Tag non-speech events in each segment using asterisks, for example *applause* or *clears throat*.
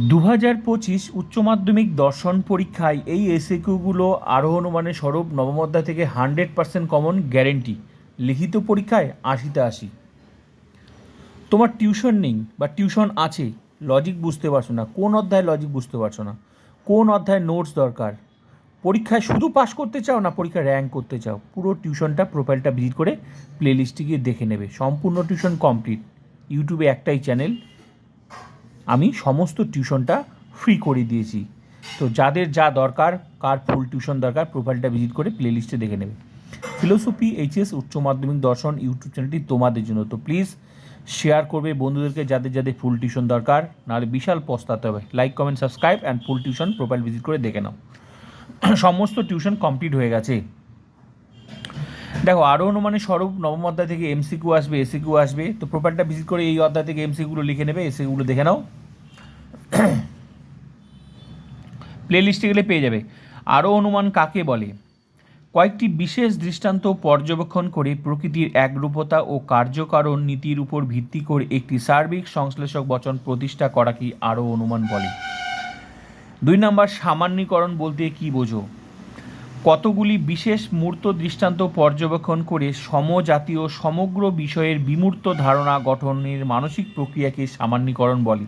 দু হাজার পঁচিশ উচ্চ মাধ্যমিক দর্শন পরীক্ষায় এই এসএকিউগুলো আরোহণ মানে স্বরূপ নবম অধ্যায় থেকে হান্ড্রেড পার্সেন্ট কমন গ্যারেন্টি। লিখিত পরীক্ষায় আশিতে আশি। তোমার টিউশন নেই বা টিউশন আছে, লজিক বুঝতে পারছ না। কোন অধ্যায় লজিক বুঝতে পারছ না? কোন অধ্যায় নোটস দরকার? পরীক্ষায় শুধু পাস করতে চাও না পরীক্ষায় র্যাঙ্ক করতে চাও? পুরো টিউশনটা, প্রোফাইলটা ভিজিট করে প্লে লিস্টে গিয়ে দেখে নেবে। সম্পূর্ণ টিউশন কমপ্লিট। ইউটিউবে একটাই চ্যানেল আমি সমস্ত টিউশনটা ফ্রি করে দিয়েছি। তো যাদের যা দরকার, কার ফুল টিউশন দরকার প্রোফাইলটা ভিজিট করে প্লে লিস্টে দেখে নেবে। ফিলোসফি এইচএস উচ্চ মাধ্যমিক, দর্শন ইউটিউব চ্যানেলটি তোমাদের জন্য। তো প্লিজ শেয়ার করবে বন্ধুদেরকে যাদের যাদের ফুল টিউশন দরকার, নাহলে বিশাল পস্তাতে হবে। Like comment subscribe and full tuition profile visit করে দেখে নাও। *clears throat* সমস্ত টিউশন কমপ্লিট হয়ে গেছে। দেখো, আরও অনুমানের স্বরূপ নবম অধ্যায় থেকে এমসিকিউ আসবে এসিকিউ আসবে। তো প্রোফাইলটা ভিজিট করে এই অধ্যায় থেকে এমসিকিউগুলো লিখে নেবে এসিকিউগুলো দেখে নাও। *clears throat* প্লে লিস্টে গেলে পেয়ে যাবে। আরও অনুমান কাকে বলে? কয়েকটি বিশেষ দৃষ্টান্ত পর্যবেক্ষণ করে প্রকৃতির একরূপতা ও কার্যকারণ নীতির উপর ভিত্তি করে একটি সার্বিক সংশ্লেষক বচন প্রতিষ্ঠা করাকেই আরও অনুমান বলে? দুই নম্বর, সামান্যীকরণ বলতে কি বোঝো? কতগুলি বিশেষ মূর্ত দৃষ্টান্ত পর্যবেক্ষণ করে সমজাতীয় সমগ্র বিষয়ের বিমূর্ত ধারণা গঠনের মানসিক প্রক্রিয়াকে সামান্যীকরণ বলে?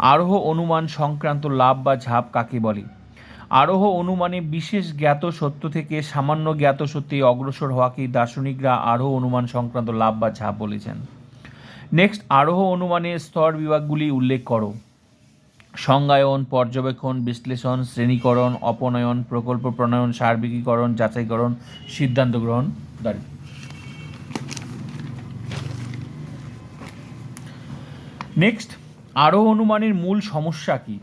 আরোহ অনুমান সংক্রান্ত লাভ বা ঝাপ কাকে বলে? আরোহ অনুমানে বিশেষ জ্ঞাত সত্য থেকে সামান্য জ্ঞাত সত্যে অগ্রসর হওয়াকেই দার্শনিকরা আরোহ অনুমান সংক্রান্ত লাভ বা ঝাপ বলেছেন। নেক্সট আরোহ অনুমানের স্তর বিভাগগুলি উল্লেখ করো। সংজ্ঞায়ন, পর্যবেক্ষণ, বিশ্লেষণ, শ্রেণীকরণ, অপনয়ন, প্রকল্প প্রণয়ন, সার্বিকীকরণ, যাচাইকরণ, সিদ্ধান্ত গ্রহণ। দাঁড়ি নেক্সট আরোহ অনুমানের মূল সমস্যা কি?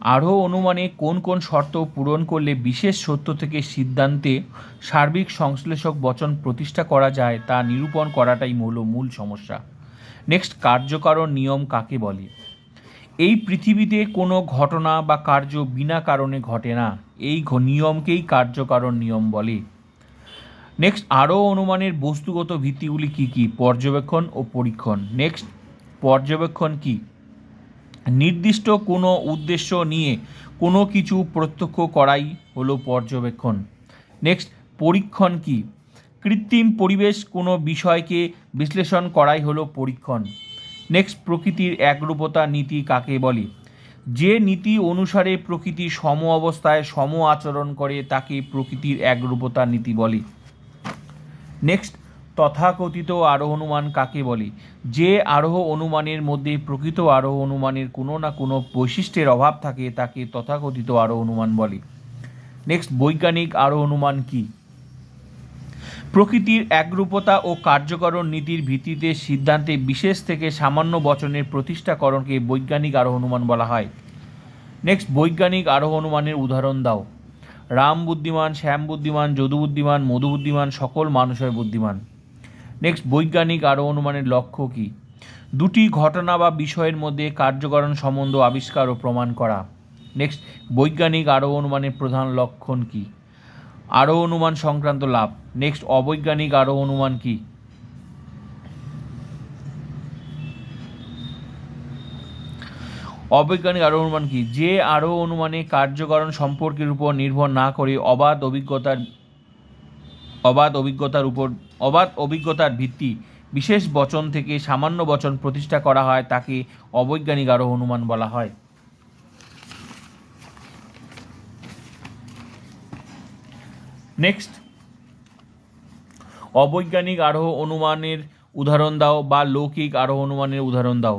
আরোহ অনুমানে কোন কোন শর্ত পূরণ করলে বিশেষ সত্য থেকে সিদ্ধান্তে সার্বিক সংশ্লেষক বচন প্রতিষ্ঠা করা যায় তা নিরূপণ করাটাই মূল মূল সমস্যা। নেক্সট কার্যকারণ নিয়ম কাকে বলে? এই পৃথিবীতে কোনো ঘটনা বা কার্য বিনা কারণে ঘটে না। এই নিয়মকেই কার্যকারণ নিয়ম বলে। নেক্সট আরও অনুমানের বস্তুগত ভিত্তিগুলি কি কি? পর্যবেক্ষণ ও পরীক্ষণ। নেক্সট পর্যবেক্ষণ কি? নির্দিষ্ট কোনো উদ্দেশ্য নিয়ে কোনো কিছু প্রত্যক্ষ করাই হলো পর্যবেক্ষণ। নেক্সট পরীক্ষণ কি? কৃত্রিম পরিবেশ কোনো বিষয়কে বিশ্লেষণ করাই হলো পরীক্ষণ। নেক্সট প্রকৃতির একরূপতা নীতি কাকে বলে? যে নীতি অনুসারে প্রকৃতি সম অবস্থায় সম আচরণ করে তাকে প্রকৃতির একরূপতা নীতি বলে। নেক্সট তথাকথিত আরোহ অনুমান কাকে বলে? যে আরোহ অনুমানের মধ্যে প্রকৃত আরোহ অনুমানের কোনো না কোনো বৈশিষ্ট্যের অভাব থাকে, তাকে তথাকথিত আরোহ অনুমান বলে। নেক্সট বৈজ্ঞানিক আরোহ অনুমান কি? প্রকৃতির একরূপতা ও কার্যকরণ নীতির ভিত্তিতে সিদ্ধান্তে বিশেষ থেকে সামান্য বচনের প্রতিষ্ঠাকরণকে বৈজ্ঞানিক আরোহ অনুমান বলা হয়। নেক্সট বৈজ্ঞানিক আরোহ অনুমানের উদাহরণ দাও। রাম বুদ্ধিমান, শ্যাম বুদ্ধিমান, যদু বুদ্ধিমান, মধু বুদ্ধিমান, সকল মানুষ হয় বুদ্ধিমান। নেক্সট বৈজ্ঞানিক আরোহ অনুমানের লক্ষ্য কী? দুটি ঘটনা বা বিষয়ের মধ্যে কার্যকরণ সম্বন্ধ আবিষ্কার ও প্রমাণ করা। নেক্সট বৈজ্ঞানিক আরোহ অনুমানের প্রধান লক্ষণ কী? আরও অনুমান সংক্রান্ত লাভ। নেক্সট অবৈজ্ঞানিক আরও অনুমান কি? অবৈজ্ঞানিক আরও অনুমান কি? যে আরও অনুমানে কার্যকরণ সম্পর্কের উপর নির্ভর না করে অবাধ অভিজ্ঞতার অবাধ অভিজ্ঞতার উপর, অবাধ অভিজ্ঞতার ভিত্তি বিশেষ বচন থেকে সামান্য বচন প্রতিষ্ঠা করা হয় তাকে অবৈজ্ঞানিক আরও অনুমান বলা হয়। নেক্সট অবৈজ্ঞানিক আরোহ অনুমানের উদাহরণ দাও বা লৌকিক আরোহ অনুমানের উদাহরণ দাও।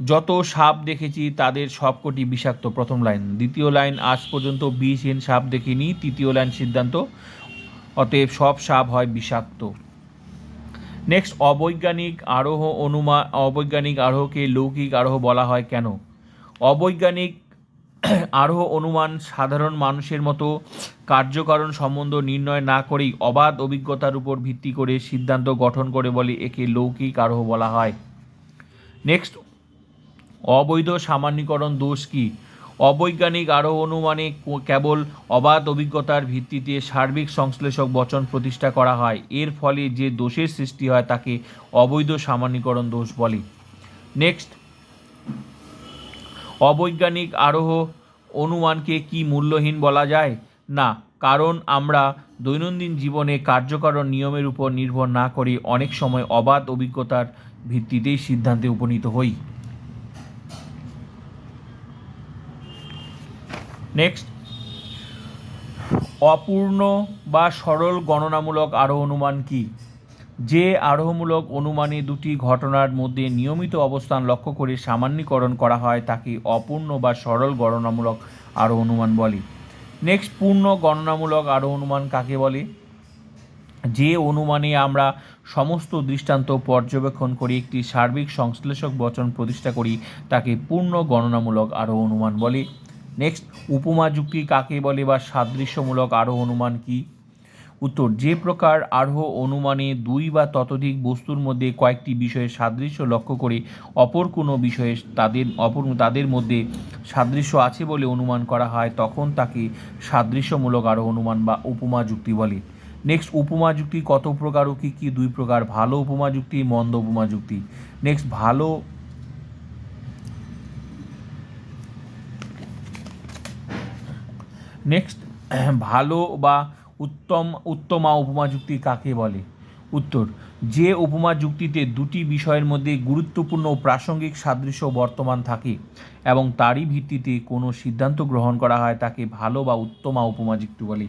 যত সাপ দেখেছি তাদের সবকটি বিষাক্ত প্রথম লাইন। দ্বিতীয় লাইন, আজ পর্যন্ত বিষহীন সাপ দেখিনি। তৃতীয় লাইন, সিদ্ধান্ত অতএব সব সাপ হয় বিষাক্ত। নেক্সট অবৈজ্ঞানিক আরোহ অনুমান অবৈজ্ঞানিক আরোহকে লৌকিক আরোহ বলা হয় কেন? অবৈজ্ঞানিক *clears throat* আরোহ অনুমান সাধারণ মানুষের মতো কার্যকারণ সম্বন্ধ নির্ণয় না করেই অবাধ অভিজ্ঞতার উপর ভিত্তি করে সিদ্ধান্ত গঠন করে বলে একে লৌকিক আরোহ বলা হয়। নেক্সট অবৈধ সামান্যীকরণ দোষ কি? অবৈজ্ঞানিক আরোহ অনুমানে কেবল অবাধ অভিজ্ঞতার ভিত্তিতে সার্বিক সংশ্লেষক বচন প্রতিষ্ঠা করা হয়। এর ফলে যে দোষের সৃষ্টি হয় তাকে অবৈধ সামান্যীকরণ দোষ বলে। নেক্সট। অবৈজ্ঞানিক আরোহ অনুমানকে কি মূল্যহীন বলা যায়? না, কারণ আমরা দৈনন্দিন জীবনে কার্যকর নিয়মের উপর নির্ভর না করে অনেক সময় অবাধ অভিজ্ঞতার ভিত্তিতেই সিদ্ধান্তে উপনীত হই। নেক্সট অপূর্ণ বা সরল গণনামূলক আরোহ অনুমান কি? যে আরোহমূলক অনুমানে দুটি ঘটনার মধ্যে নিয়মিত অবস্থান লক্ষ্য করে সামান্যীকরণ করা হয়, তাকে অপূর্ণ বা সরল গণনামূলক আরোহ অনুমান বলে। নেক্সট পূর্ণ গণনামূলক আরোহ অনুমান কাকে বলে? যে অনুমানে আমরা সমস্ত দৃষ্টান্ত পর্যবেক্ষণ করে একটি সার্বিক সংশ্লেষক বচন প্রতিষ্ঠা করি, তাকে পূর্ণ গণনামূলক আরোহ অনুমান বলে। নেক্সট উপমা যুক্তি কাকে বলে বা সাদৃশ্যমূলক আরোহ অনুমান কি? উত্তর, যে প্রকার আরোহ অনুমানে দুই বা ততোধিক বস্তুর মধ্যে কয়েকটি বিষয়ে সাদৃশ্য লক্ষ্য করে অপর কোনো বিষয়ে তাদের, অপর তাদের মধ্যে সাদৃশ্য আছে বলে অনুমান করা হয়, তখন তাকে সাদৃশ্যমূলক আরোহ অনুমান বা উপমা যুক্তি বলে। নেক্সট উপমা যুক্তি কত প্রকার ও কী কী? দুই প্রকার, ভালো উপমা যুক্তি, মন্দ উপমা যুক্তি। নেক্সট ভালো নেক্সট *clears throat* ভালো বা উত্তম, উত্তমা উপমা যুক্তি কাকে বলে? উত্তর, যে উপমা যুক্তিতে দুটি বিষয়ের মধ্যে গুরুত্বপূর্ণ প্রাসঙ্গিক সাদৃশ্য বর্তমান থাকে এবং তারই ভিত্তিতে কোনো সিদ্ধান্ত গ্রহণ করা হয় তাকে ভালো বা উত্তমা উপমা যুক্তি বলে।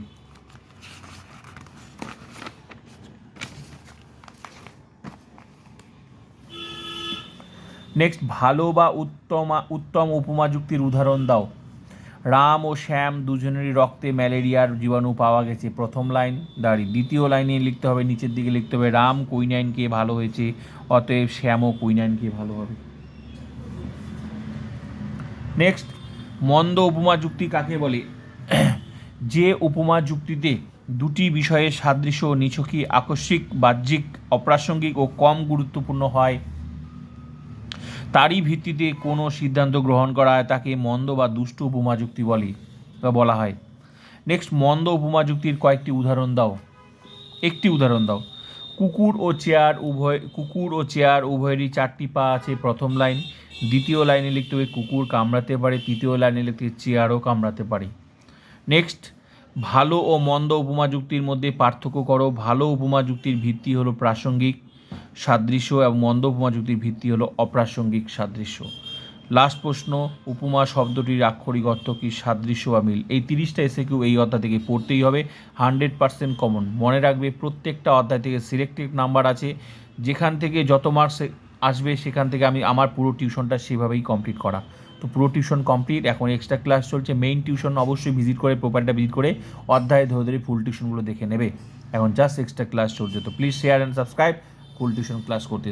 নেক্সট ভালো বা উত্তমা, উত্তম উপমা যুক্তির উদাহরণ দাও। রাম ও শ্যাম দুজনেরই রক্তে ম্যালেরিয়ার জীবাণু পাওয়া গেছে। প্রথম লাইন, দাঁড়ি। দ্বিতীয় লাইনে লিখতে হবে, নিচের দিকে লিখতে হবে, রাম কুইনাইনকে ভালো হয়েছে, অতএব শ্যাম শ্যামও কুইনাইনকে ভালো হবে। নেক্সট মন্দ উপমা যুক্তি কাকে বলে? *clears throat* যে উপমা যুক্তিতে দুটি বিষয়ের সাদৃশ্য ও নিছকই আকস্মিক, বাহ্যিক, অপ্রাসঙ্গিক ও কম গুরুত্বপূর্ণ হয় তারই ভিত্তিতে কোনো সিদ্ধান্ত গ্রহণ করা হয় তাকে মন্দ বা দুষ্ট উপমা যুক্তি বলে বা বলা হয়। নেক্সট মন্দ উপমা যুক্তির কয়েকটি উদাহরণ দাও। একটি উদাহরণ দাও। কুকুর ও চেয়ার উভয় কুকুর ও চেয়ার উভয়েরই চারটি পা আছে প্রথম লাইন। দ্বিতীয় লাইনে লিখতে হবে কুকুর কামড়াতে পারে, তৃতীয় লাইনে লিখতে চেয়ারও কামড়াতে পারে। নেক্সট ভালো ও মন্দ উপমা যুক্তির মধ্যে পার্থক্য করো। ভালো উপমা যুক্তির ভিত্তি হলো প্রাসঙ্গিক। সাদৃশ্য এবং মন্দ উপমা যুক্তির ভিত্তি হলো অপ্রাসঙ্গিক সাদৃশ্য। লাস্ট প্রশ্ন, উপমা শব্দটির আক্ষরিক অর্থ কি সাদৃশ্য বা মিল? এই তিরিশটা এসে কেউ এই অধ্যায় থেকে পড়তেই হবে। হান্ড্রেড পার্সেন্ট কমন মনে রাখবে, প্রত্যেকটা অধ্যায় থেকে সিলেক্টেড নাম্বার আছে। যেখান থেকে যত মার্কস আসবে, সেখান থেকে আমি আমার পুরো টিউশনটা সেভাবেই কমপ্লিট করা। তো পুরো টিউশন কমপ্লিট এখন এক্সট্রা ক্লাস চলছে। মেইন টিউশন অবশ্যই ভিজিট করে প্রোফাইলটা ভিজিট করে অধ্যায় ধরে ধরে ফুল টিউশনগুলো দেখে নেবে। এখন জাস্ট এক্সট্রা ক্লাস চলছে। তো please share and subscribe full tuition class করতে